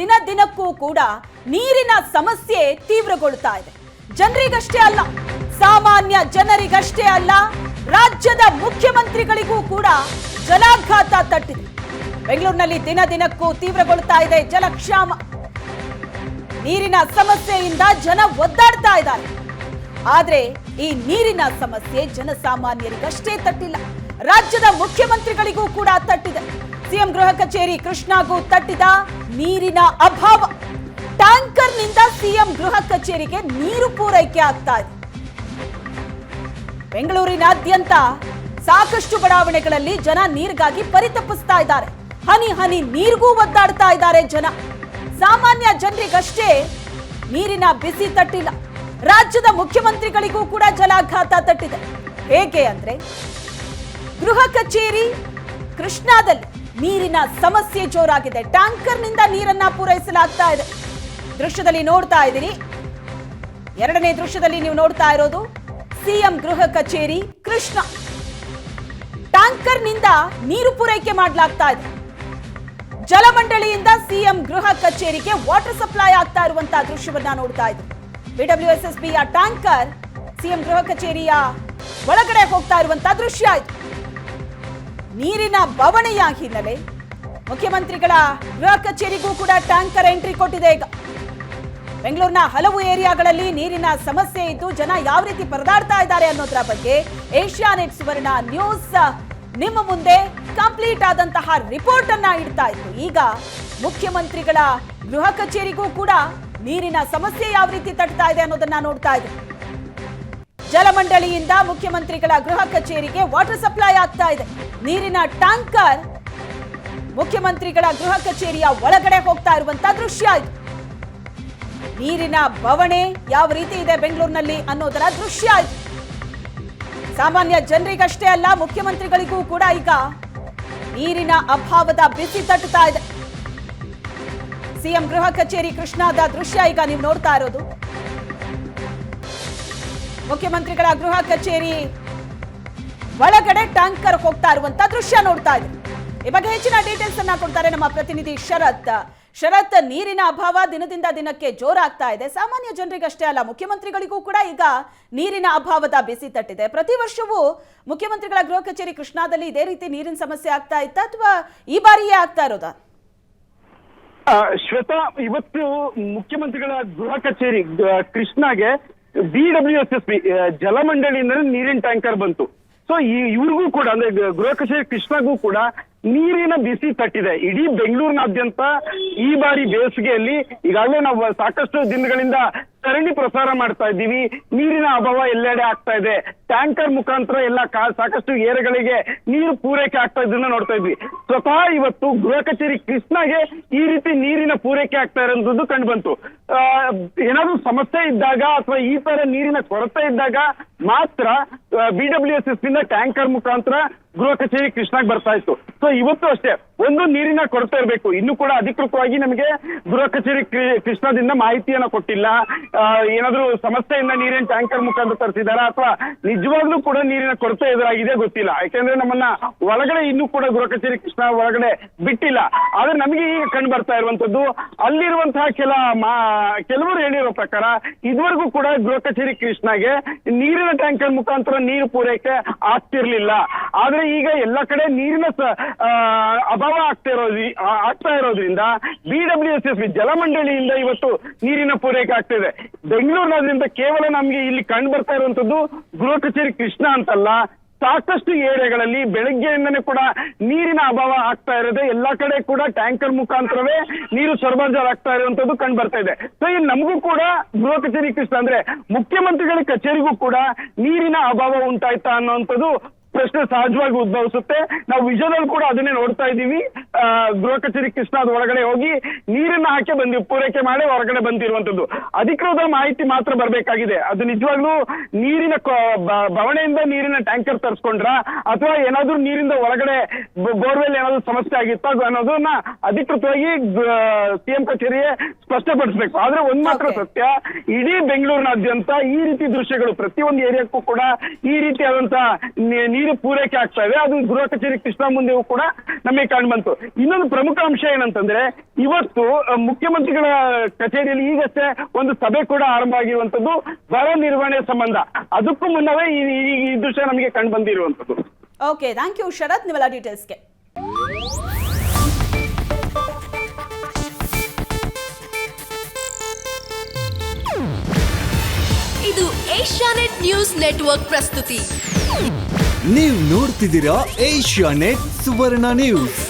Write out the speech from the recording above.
ದಿನ ದಿನಕ್ಕೂ ಕೂಡ ನೀರಿನ ಸಮಸ್ಯೆ ತೀವ್ರಗೊಳ್ತಾ ಇದೆ. ಜನರಿಗಷ್ಟೇ ಅಲ್ಲ, ಸಾಮಾನ್ಯ ಜನರಿಗಷ್ಟೇ ಅಲ್ಲ, ರಾಜ್ಯದ ಮುಖ್ಯಮಂತ್ರಿಗಳಿಗೂ ಕೂಡ ಜಲಾಘಾತ ತಟ್ಟಿದೆ. ಬೆಂಗಳೂರಿನಲ್ಲಿ ದಿನ ದಿನಕ್ಕೂ ತೀವ್ರಗೊಳ್ತಾ ಇದೆ ಜಲಕ್ಷಾಮ. ನೀರಿನ ಸಮಸ್ಯೆಯಿಂದ ಜನ ಒದ್ದಾಡ್ತಾ ಇದ್ದಾರೆ. ಆದ್ರೆ ಈ ನೀರಿನ ಸಮಸ್ಯೆ ಜನಸಾಮಾನ್ಯರಿಗಷ್ಟೇ ತಟ್ಟಿಲ್ಲ, ರಾಜ್ಯದ ಮುಖ್ಯಮಂತ್ರಿಗಳಿಗೂ ಕೂಡ ತಟ್ಟಿದೆ. ಸಿಎಂ ಗೃಹ ಕಚೇರಿ ಕೃಷ್ಣಾಗೂ ತಟ್ಟಿದ ನೀರಿನ ಅಭಾವ. ಟ್ಯಾಂಕರ್ನಿಂದ ಸಿಎಂ ಗೃಹ ಕಚೇರಿಗೆ ನೀರು ಪೂರೈಕೆ ಆಗ್ತಾ ಇದೆ. ಬೆಂಗಳೂರಿನಾದ್ಯಂತ ಸಾಕಷ್ಟು ಬಡಾವಣೆಗಳಲ್ಲಿ ಜನ ನೀರಿಗಾಗಿ ಪರಿತಪಿಸ್ತಾ ಇದ್ದಾರೆ. ಹನಿ ಹನಿ ನೀರಿಗೂ ಒದ್ದಾಡ್ತಾ ಇದ್ದಾರೆ ಜನ. ಸಾಮಾನ್ಯ ಜನರಿಗಷ್ಟೇ ನೀರಿನ ಬಿಸಿ ತಟ್ಟಿಲ್ಲ. ರಾಜ್ಯದ ಮುಖ್ಯಮಂತ್ರಿಗಳಿಗೂ ಕೂಡ ಜಲಾಘಾತ ತಟ್ಟಿದೆ. ಹೇಗೆ ಅಂದ್ರೆ ಗೃಹ ಕಚೇರಿ ಕೃಷ್ಣಾದಲ್ಲಿ ನೀರಿನ ಸಮಸ್ಯೆ ಜೋರಾಗಿದೆ. ಟ್ಯಾಂಕರ್ನಿಂದ ನೀರನ್ನ ಪೂರೈಸಲಾಗ್ತಾ ಇದೆ. ದೃಶ್ಯದಲ್ಲಿ ನೋಡ್ತಾ ಇದ್ದೀರಿ ಎರಡನೇ ದೃಶ್ಯದಲ್ಲಿ ನೀವು ನೋಡ್ತಾ ಇರೋದು ಸಿಎಂ ಗೃಹ ಕಚೇರಿ ಕೃಷ್ಣ. ಟ್ಯಾಂಕರ್ನಿಂದ ನೀರು ಪೂರೈಕೆ ಮಾಡಲಾಗ್ತಾ ಇದೆ. ಜಲಮಂಡಳಿಯಿಂದ ಸಿಎಂ ಗೃಹ ಕಚೇರಿಗೆ ವಾಟರ್ ಸಪ್ಲೈ ಆಗ್ತಾ ಇರುವಂತಹ ದೃಶ್ಯವನ್ನ ನೋಡ್ತಾ ಇದ್ದೀವಿ ಬಿ ಟ್ಯಾಂಕರ್ ಸಿಎಂ ಗೃಹ ಕಚೇರಿಯ ಒಳಗಡೆ ಹೋಗ್ತಾ ಇರುವಂತಹ ದೃಶ್ಯ ಇದು. ನೀರಿನ ಬವಣೆಯ ಹಿನ್ನೆಲೆ. ಮುಖ್ಯಮಂತ್ರಿಗಳ ಗೃಹ ಕಚೇರಿಗೂ ಕೂಡ ಟ್ಯಾಂಕರ್ ಎಂಟ್ರಿ ಕೊಟ್ಟಿದೆ ಈಗ. ಬೆಂಗಳೂರಿನ ಹಲವು ಏರಿಯಾಗಳಲ್ಲಿ ನೀರಿನ ಸಮಸ್ಯೆ ಇದ್ದು ಜನ ಯಾವ ರೀತಿ ಪರದಾಡ್ತಾ ಇದ್ದಾರೆ ಅನ್ನೋದ್ರ ಬಗ್ಗೆ ಏಷ್ಯಾನೆಟ್ ಸುವರ್ಣ ನ್ಯೂಸ್ ನಿಮ್ಮ ಮುಂದೆ ಕಂಪ್ಲೀಟ್ ಆದಂತಹ ರಿಪೋರ್ಟ್ ಅನ್ನ ಇಡ್ತಾ ಇತ್ತು. ಈಗ ಮುಖ್ಯಮಂತ್ರಿಗಳ ಗೃಹ ಕಚೇರಿಗೂ ಕೂಡ ನೀರಿನ ಸಮಸ್ಯೆ ಯಾವ ರೀತಿ ತಟ್ತಾ ಇದೆ ಅನ್ನೋದನ್ನ ನೋಡ್ತಾ ಇದ್ದೀವಿ ಜಲಮಂಡಳಿಯಿಂದ ಮುಖ್ಯಮಂತ್ರಿಗಳ ಗೃಹ ಕಚೇರಿಗೆ ವಾಟರ್ ಸಪ್ಲೈ ಆಗ್ತಾ ಇದೆ. ನೀರಿನ ಟ್ಯಾಂಕರ್ ಮುಖ್ಯಮಂತ್ರಿಗಳ ಗೃಹ ಕಚೇರಿಯ ಒಳಗಡೆ ಹೋಗ್ತಾ ಇರುವಂತ ದೃಶ್ಯ ಇದು. ನೀರಿನ ಬವಣೆ ಯಾವ ರೀತಿ ಇದೆ ಬೆಂಗಳೂರಿನಲ್ಲಿ ಅನ್ನೋದರ ದೃಶ್ಯ ಇದು. ಸಾಮಾನ್ಯ ಜನರಿಗಷ್ಟೇ ಅಲ್ಲ, ಮುಖ್ಯಮಂತ್ರಿಗಳಿಗೂ ಕೂಡ ಈಗ ನೀರಿನ ಅಭಾವದ ಬಿಸಿ ತಟ್ಟುತ್ತಾ ಇದೆ. ಸಿಎಂ ಗೃಹ ಕಚೇರಿ ಕೃಷ್ಣಾದ ದೃಶ್ಯ ಈಗ ನೀವು ನೋಡ್ತಾ ಇರೋದು. ಮುಖ್ಯಮಂತ್ರಿಗಳ ಗೃಹ ಕಚೇರಿ ಒಳಗಡೆ ಟ್ಯಾಂಕರ್ ಹೋಗ್ತಾ ಇರುವಂತ ದೃಶ್ಯ ನೋಡ್ತಾ ಇದೆ ಈ ಬಗ್ಗೆ ಹೆಚ್ಚಿನ ಡೀಟೇಲ್ಸ್ ಅನ್ನ ಕೊಡ್ತಾರೆ ನಮ್ಮ ಪ್ರತಿನಿಧಿ ಶರತ್. ಶರತ್, ನೀರಿನ ಅಭಾವ ದಿನದಿಂದ ದಿನಕ್ಕೆ ಜೋರಾಗ್ತಾ ಇದೆ. ಸಾಮಾನ್ಯ ಜನರಿಗಷ್ಟೇ ಅಲ್ಲ, ಮುಖ್ಯಮಂತ್ರಿಗಳಿಗೂ ಕೂಡ ಈಗ ನೀರಿನ ಅಭಾವದ ಬಿಸಿ ತಟ್ಟಿದೆ. ಪ್ರತಿ ವರ್ಷವೂ ಮುಖ್ಯಮಂತ್ರಿಗಳ ಗೃಹ ಕಚೇರಿ ಕೃಷ್ಣಾದಲ್ಲಿ ಇದೇ ರೀತಿ ನೀರಿನ ಸಮಸ್ಯೆ ಆಗ್ತಾ ಇತ್ತ ಅಥವಾ ಈ ಬಾರಿಯೇ ಆಗ್ತಾ ಇರೋದಾ? ಶ್ವೇತಾ, ಇವತ್ತು ಮುಖ್ಯಮಂತ್ರಿಗಳ ಗೃಹ ಕಚೇರಿ ಕೃಷ್ಣಾಗೆ B W S S B ಜಲಮಂಡಳಿಯಿಂದ ನೀರಿನ ಟ್ಯಾಂಕರ್ ಬಂತು. ಸೊ ಇವ್ರಿಗೂ ಕೂಡ, ಅಂದ್ರೆ ಗೃಹ ಕಚೇರಿ ಕೃಷ್ಣಗೂ ಕೂಡ ನೀರಿನ ಬಿಸಿ ತಟ್ಟಿದೆ. ಇಡೀ ಬೆಂಗಳೂರಿನಾದ್ಯಂತ ಈ ಬಾರಿ ಬೇಸಿಗೆಯಲ್ಲಿ ಈಗಾಗಲೇ ನಾವು ಸಾಕಷ್ಟು ದಿನಗಳಿಂದ ಸರಣಿ ಪ್ರಸಾರ ಮಾಡ್ತಾ ಇದ್ದೀವಿ. ನೀರಿನ ಅಭಾವ ಎಲ್ಲೆಡೆ ಆಗ್ತಾ ಇದೆ. ಟ್ಯಾಂಕರ್ ಮುಖಾಂತರ ಎಲ್ಲ ಸಾಕಷ್ಟು ಏರೆಗಳಿಗೆ ನೀರು ಪೂರೈಕೆ ಆಗ್ತಾ ಇದ್ದನ್ನ ನೋಡ್ತಾ ಇದ್ವಿ. ಸ್ವತಃ ಇವತ್ತು ಗೃಹ ಕಚೇರಿ ಕೃಷ್ಣಗೆ ಈ ರೀತಿ ನೀರಿನ ಪೂರೈಕೆ ಆಗ್ತಾ ಇರೋದು ಕಂಡು ಬಂತು. ಏನಾದ್ರೂ ಸಮಸ್ಯೆ ಇದ್ದಾಗ ಅಥವಾ ಈ ತರ ನೀರಿನ ಕೊರತೆ ಇದ್ದಾಗ ಮಾತ್ರ ಬಿ ಡಬ್ಲ್ಯೂ ಎಸ್ ಎಸ್ ಇಂದ ಟ್ಯಾಂಕರ್ ಮುಖಾಂತರ ಗೃಹ ಕಚೇರಿ ಕೃಷ್ಣಾಗ್ ಬರ್ತಾ ಇತ್ತು. ಸೊ ಇವತ್ತು ಅಷ್ಟೇ. ಒಂದು ನೀರಿನ ಕೊರತೆ ಇರಬೇಕು. ಇನ್ನು ಕೂಡ ಅಧಿಕೃತವಾಗಿ ನಮಗೆ ಗೃಹ ಕಚೇರಿ ಕೃಷ್ಣದಿಂದ ಮಾಹಿತಿಯನ್ನ ಕೊಟ್ಟಿಲ್ಲ. ಏನಾದ್ರೂ ಸಮಸ್ಯೆಯಿಂದ ನೀರಿನ ಟ್ಯಾಂಕರ್ ಮುಖಾಂತರ ತರಿಸಿದಾರ ಅಥವಾ ನಿಜವಾಗ್ಲೂ ಕೂಡ ನೀರಿನ ಕೊರತೆ ಎದುರಾಗಿದೆ ಗೊತ್ತಿಲ್ಲ. ಯಾಕೆಂದ್ರೆ ನಮ್ಮನ್ನ ಒಳಗಡೆ ಇನ್ನು ಕೂಡ ಗೃಹ ಕಚೇರಿ ಕೃಷ್ಣ ಒಳಗಡೆ ಬಿಟ್ಟಿಲ್ಲ. ಆದ್ರೆ ನಮಗೆ ಈಗ ಕಂಡು ಬರ್ತಾ ಇರುವಂತದ್ದು ಅಲ್ಲಿರುವಂತಹ ಕೆಲ ಕೆಲವರು ಹೇಳಿರೋ ಪ್ರಕಾರ ಇದುವರೆಗೂ ಕೂಡ ಗೃಹ ಕಚೇರಿ ಕೃಷ್ಣಗೆ ನೀರಿನ ಟ್ಯಾಂಕರ್ ಮುಖಾಂತರ ನೀರು ಪೂರೈಕೆ ಆಗ್ತಿರ್ಲಿಲ್ಲ. ಆದ್ರೆ ಈಗ ಎಲ್ಲ ಕಡೆ ನೀರಿನ ಅಭಾವ ಆಗ್ತಾ ಇರೋ ಆಗ್ತಾ ಇರೋದ್ರಿಂದ ಬಿ ಡಬ್ಲ್ಯೂ ಎಸ್ ಎಸ್ ಜಲಮಂಡಳಿಯಿಂದ ಇವತ್ತು ನೀರಿನ ಪೂರೈಕೆ ಆಗ್ತಿದೆ ಬೆಂಗಳೂರಿನಾದ್ರಿಂದ ಕೇವಲ ನಮ್ಗೆ ಇಲ್ಲಿ ಕಂಡು ಬರ್ತಾ ಇರುವಂತದ್ದು ಗೃಹ ಕಚೇರಿ ಕೃಷ್ಣ ಅಂತಲ್ಲ ಸಾಕಷ್ಟು ಏರಿಯಾಗಳಲ್ಲಿ ಬೆಳಗ್ಗೆಯಿಂದನೇ ಕೂಡ ನೀರಿನ ಅಭಾವ ಆಗ್ತಾ ಇರೋದೇ, ಎಲ್ಲಾ ಕಡೆ ಕೂಡ ಟ್ಯಾಂಕರ್ ಮುಖಾಂತರವೇ ನೀರು ಸರಬರಾಜು ಆಗ್ತಾ ಇರುವಂತದ್ದು ಕಂಡು ಬರ್ತಾ ಇದೆ. ಸೊ ಇಲ್ಲಿ ನಮಗೂ ಕೂಡ ಗೃಹ ಕಚೇರಿ ಕೃಷ್ಣ ಅಂದ್ರೆ ಮುಖ್ಯಮಂತ್ರಿಗಳ ಕಚೇರಿಗೂ ಕೂಡ ನೀರಿನ ಅಭಾವ ಉಂಟಾಯ್ತಾ ಅನ್ನುವಂಥದ್ದು ಪ್ರಶ್ನೆ ಸಹಜವಾಗಿ ಉದ್ಭವಿಸುತ್ತೆ. ನಾವು ವಿಜಯದಲ್ಲಿ ಕೂಡ ಅದನ್ನೇ ನೋಡ್ತಾ ಇದ್ದೀವಿ. ಗೃಹ ಕಚೇರಿ ಕೃಷ್ಣದ ಒಳಗಡೆ ಹೋಗಿ ನೀರನ್ನ ಹಾಕಿ ಬಂದಿ ಪೂರೈಕೆ ಮಾಡಿ ಹೊರಗಡೆ ಬಂದಿರುವಂತದ್ದು ಅಧಿಕೃತ ಮಾಹಿತಿ ಮಾತ್ರ ಬರಬೇಕಾಗಿದೆ. ಅದು ನಿಜವಾಗ್ಲೂ ನೀರಿನ ಬವಣೆಯಿಂದ ನೀರಿನ ಟ್ಯಾಂಕರ್ ತರಿಸ್ಕೊಂಡ್ರ ಅಥವಾ ಏನಾದ್ರೂ ನೀರಿಂದ ಒಳಗಡೆ ಬೋರ್ವೆಲ್ ಏನಾದ್ರೂ ಸಮಸ್ಯೆ ಆಗಿತ್ತ ಅನ್ನೋದನ್ನ ಅಧಿಕೃತವಾಗಿ ಸಿಎಂ ಕಚೇರಿಯೇ ಸ್ಪಷ್ಟಪಡಿಸಬೇಕು. ಆದ್ರೆ ಒಂದ್ ಮಾತ್ರ ಸತ್ಯ ಇಡೀ ಬೆಂಗಳೂರಿನಾದ್ಯಂತ ಈ ರೀತಿ ದೃಶ್ಯಗಳು ಪ್ರತಿಯೊಂದು ಏರಿಯಾಕ್ಕೂ ಕೂಡ ಈ ರೀತಿಯಾದಂತ ನೀ- ನೀರು ಪೂರೈಕೆ ಆಗ್ತಾ ಇದೆ. ಅದು ಗೃಹ ಕಚೇರಿ ಕೃಷ್ಣ ಮುಂದೆಯೂ ಕೂಡ ನಮಗೆ ಕಂಡು ಬಂತು. ಇನ್ನೊಂದು ಪ್ರಮುಖ ಅಂಶ ಏನಂತಂದ್ರೆ ಇವತ್ತು ಮುಖ್ಯಮಂತ್ರಿಗಳ ಕಚೇರಿಯಲ್ಲಿ ಈಗಷ್ಟೇ ಒಂದು ಸಭೆ ಕೂಡ ಆರಂಭ ಆಗಿರುವಂತದ್ದು ಬರ ನಿರ್ವಹಣೆ ಸಂಬಂಧ. ಅದಕ್ಕೂ ಮುನ್ನವೇ ಈ ದೃಶ್ಯ ನಮಗೆ ಕಂಡು ಬಂದಿರುವಂತದ್ದು ಓಕೆ ಥ್ಯಾಂಕ್ ಯು ಶರತ್ ನೀವೆಲ್ಲ ಡೀಟೇಲ್ಸ್ಗೆ. ಇದು ಏಷ್ಯಾನೆಟ್ ನ್ಯೂಸ್ ನೆಟ್ವರ್ಕ್ ಪ್ರಸ್ತುತಿ. ನೀವು ನೋಡ್ತಿದ್ದೀರಾ ಏಷ್ಯಾನೆಟ್ ಸುವರ್ಣ ನ್ಯೂಸ್.